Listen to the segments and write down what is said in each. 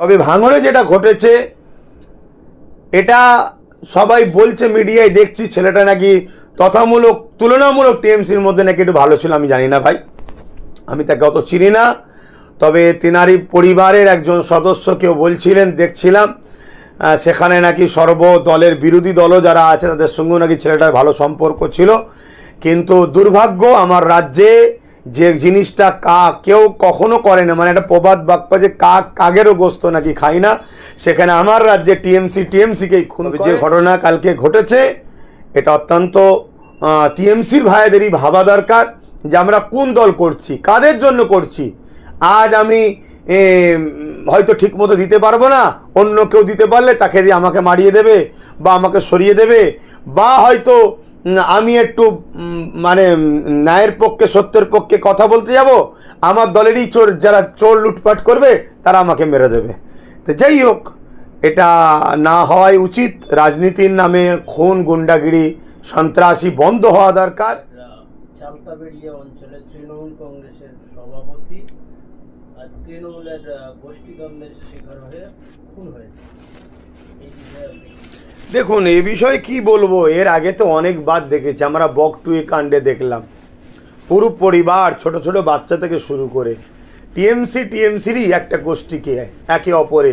তবে ভাঙড়ে যেটা ঘটেছে, এটা সবাই বলছে, মিডিয়ায় দেখছি, ছেলেটা নাকি তথামূলক, তুলনামূলক টিএমসির মধ্যে নাকি একটু ভালো ছিল, আমি জানি না ভাই। আমি তাকে অত চিনি না, তবে তেনারি পরিবারের একজন সদস্য কেউ বলছিলেন, দেখছিলাম সেখানে নাকি সর্ব দলের বিরোধী দলও যারা আছে, তাদের সঙ্গেও নাকি ছেলেটার ভালো সম্পর্ক ছিল। কিন্তু দুর্ভাগ্য, আমার রাজ্যে যে জিনিসটা কা কেউ কখনো করে না মানে একটা প্রবাদ বাক্য যে কাক কাগেরও গোস্ত নাকি খাই না সেখানে আমার রাজ্যে টিএমসি টিএমসিকেই খুন। যে ঘটনা কালকে ঘটেছে এটা অত্যন্ত টিএমসির ভাইদেরই ভাবা দরকার যে আমরা কোন দল করছি কাদের জন্য করছি আজ আমি হয়তো ঠিক মতো দিতে পারব না অন্য কেউ দিতে পারলে তাকে দিয়ে আমাকে মারিয়ে দেবে বা আমাকে সরিয়ে দেবে বা হয়তো আমি একটু মানে ন্যায়ের পক্ষে, সত্যের পক্ষে কথা বলতে যাব। আমার দলেরই চোর, যারা চোর লুটপাট করবে, তারা আমাকে মেরে দেবে। তো যাই হোক, এটা না হওয়াই উচিত। রাজনীতির নামে খুন, গুন্ডাগিরি, সন্ত্রাসী বন্ধ হওয়া দরকার। শিকার হয়ে খুন হয়েছে? দেখুন, এ বিষয়ে কি বলব? এর আগে তো অনেকবার দেখেছি, আমরা বক বকটুই কাণ্ডে দেখলাম। পুরো পরিবার ছোট ছোট বাচ্চা থেকে শুরু করে। টিএমসি, টিএমসিরই একটা গোষ্ঠীকে একে অপরে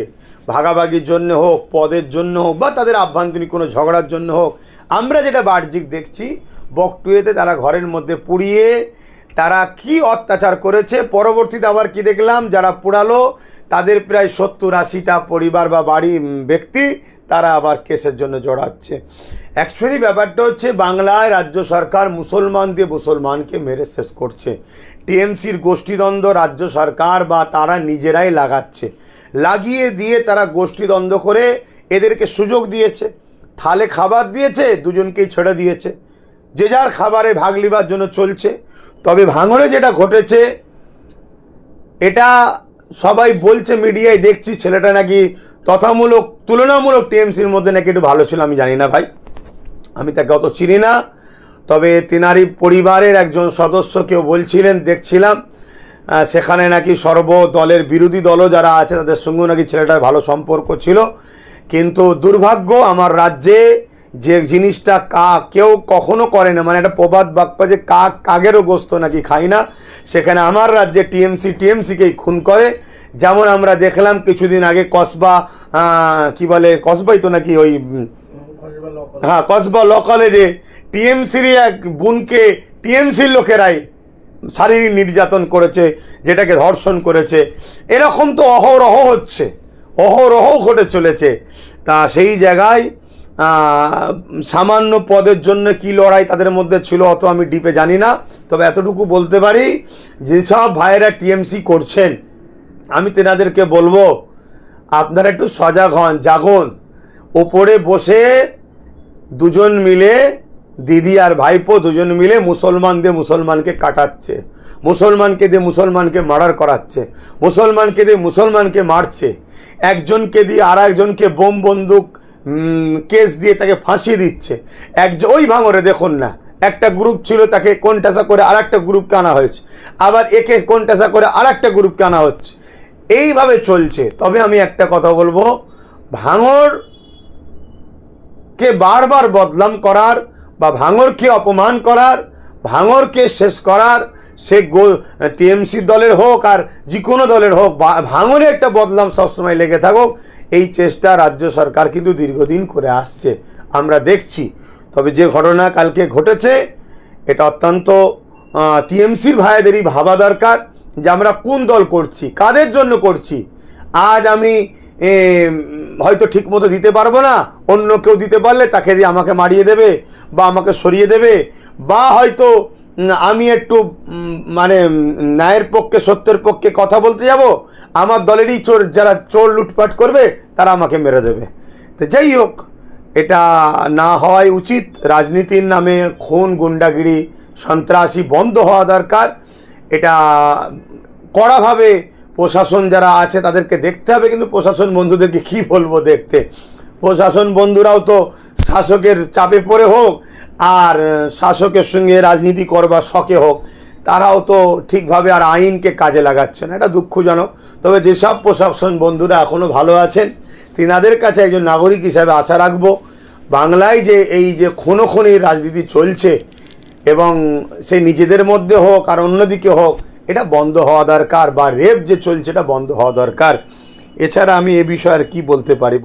ভাগাভাগির জন্য হোক, পদের জন্য হোক, বা তাদের আভ্যন্তরীণ কোনো ঝগড়ার জন্য হোক, আমরা যেটা বাহ্যিক দেখছি বকটুয়েতে তারা ঘরের মধ্যে পুড়িয়ে তারা কি অত্যাচার করেছে, পরবর্তীতে আবার কি দেখলাম? যারা পোড়ালো, তাদের প্রায় সত্তর আশিটা পরিবার বা বাড়ি ব্যক্তি তারা আবার কেসের জন্য জড়াচ্ছে। অ্যাকচুয়ালি ব্যাপারটা হচ্ছে বাংলায় রাজ্য সরকার মুসলমান দিয়ে মুসলমানকে মেরে শেষ করছে। টিএমসির গোষ্ঠীদ্বন্দ্ব রাজ্য সরকার বা তারা নিজেরাই লাগাচ্ছে। লাগিয়ে দিয়ে তারা গোষ্ঠীদ্বন্দ্ব করে এদেরকে সুযোগ দিয়েছে। থালে খাবার দিয়েছে, দুজনকেই ছেড়ে দিয়েছে। যে যার খাবারে ভাগ লিবার জন্য চলছে। তবে ভাঙড়ে যেটা ঘটেছে, এটা সবাই বলছে, মিডিয়ায় দেখছি, ছেলেটা নাকি তথামূলক, তুলনামূলক টিএমসির মধ্যে নাকি একটু ভালো ছিল, আমি জানি না ভাই। আমি তাকে অত চিনি না, তবে তিনারি পরিবারের একজন সদস্য কেউ বলছিলেন, দেখছিলাম সেখানে নাকি সর্ব দলের বিরোধী দলও যারা আছে, তাদের সঙ্গেও নাকি ছেলেটার ভালো সম্পর্ক ছিল। কিন্তু দুর্ভাগ্য, আমার রাজ্যে যে জিনিসটা কা, কেউ কখনো করে না। মানে একটা প্রবাদ বাক্য যে কাক কাগেরও গোস্ত নাকি খাই না। সেখানে আমার রাজ্যে টিএমসি, টিএমসিকেই খুন করে। যেমন আমরা দেখলাম কিছুদিন আগে কসবা কি বলে, কসবাই তো নাকি ওই হ্যাঁ কসবা ল কলেজে টিএমসির এক বোনকে টিএমসির লোকেরাই শারীরিক নির্যাতন করেছে, যেটাকে ধর্ষণ করেছে। এরকম তো অহরহ হচ্ছে, অহরহ ঘটে চলেছে। তা সেই জায়গায় সামান্য পদের জন্য কি লড়াই তাদের মধ্যে ছিল অত আমি ডিপে জানি না। তবে এতটুকু বলতে পারি, যেসব ভাইয়েরা টিএমসি করছেন, আমি তেনাদেরকে বলব, আপনারা একটু সজাগ হন, জাগুন। ওপরে বসে দুজন মিলে দিদি আর ভাইপো দুজন মিলে মুসলমান দিয়ে মুসলমানকে কাটাচ্ছে মুসলমানকে দিয়ে মুসলমানকে মার্ডার করাচ্ছে মুসলমানকে দিয়ে মুসলমানকে মারছে, একজনকে দিয়ে আর একজনকে বোম বন্দুক কেস দিয়ে তাকে ফাঁসিয়ে দিচ্ছে। একজন ওই ভাঙরে দেখুন না, একটা গ্রুপ ছিল তাকে কোনটাসা করে আর একটা গ্রুপকে আনা হয়েছে। আবার একে কোনটাসা করে আর একটা গ্রুপকে আনা হচ্ছে। এইভাবে চলছে। তবে আমি একটা কথা বলব, ভাঙর কে বারবার বদলাম করার বা ভাঙরকে অপমান করার, ভাঙরকে শেষ করার সে গো টিএমসি দলের হোক আর যে কোনো দলের হোক ভাঙরে একটা বদনাম সবসময় লেগে থাকুক। এই চেষ্টা রাজ্য সরকার কিন্তু দীর্ঘদিন করে আসছে, আমরা দেখছি। তবে যে ঘটনা কালকে ঘটেছে, এটা অত্যন্ত টিএমসির ভাইদেরই ভাবা দরকার যে আমরা কোন দল করছি, কাদের জন্য করছি। আজ আমি হয়তো ঠিক মতো দিতে পারব না, অন্য কেউ দিতে পারলে তাকে দিয়ে আমাকে মারিয়ে দেবে বা আমাকে সরিয়ে দেবে, বা হয়তো আমি একটু মানে ন্যায়ের পক্ষে, সত্যের পক্ষে কথা বলতে যাব। আমার দলেরই চোর, যারা চোর লুটপাট করবে, তারা আমাকে মেরে দেবে। তো যাই হোক, এটা না হওয়াই উচিত। রাজনীতির নামে খুন, গুন্ডাগিরি, সন্ত্রাসী বন্ধ হওয়া দরকার। এটা কড়াভাবে প্রশাসন যারা আছে, তাদেরকে দেখতে হবে। কিন্তু প্রশাসন বন্ধুদেরকে কি বলব দেখতে? প্রশাসন বন্ধুরাও তো শাসকের চাপে পড়ে হোক আর শাসকের সঙ্গে রাজনীতি করবার শখে হোক, তারাও তো ঠিকভাবে আর আইনকে কাজে লাগাচ্ছে না। এটা দুঃখজনক। তবে যেসব প্রশাসন বন্ধুরা এখনও ভালো আছেন, তিনাদের কাছে একজন নাগরিক হিসাবে আশা রাখব, বাংলায় যে এই যে খুনির রাজনীতি চলছে এবং সে নিজেদের মধ্যে হোক আর অন্যদিকে হোক, এটা বন্ধ হওয়া দরকার বা রেপ যে চলছে, এটা বন্ধ হওয়া দরকার। এছাড়া আমি এ বিষয়ে আর কি বলতে পারি?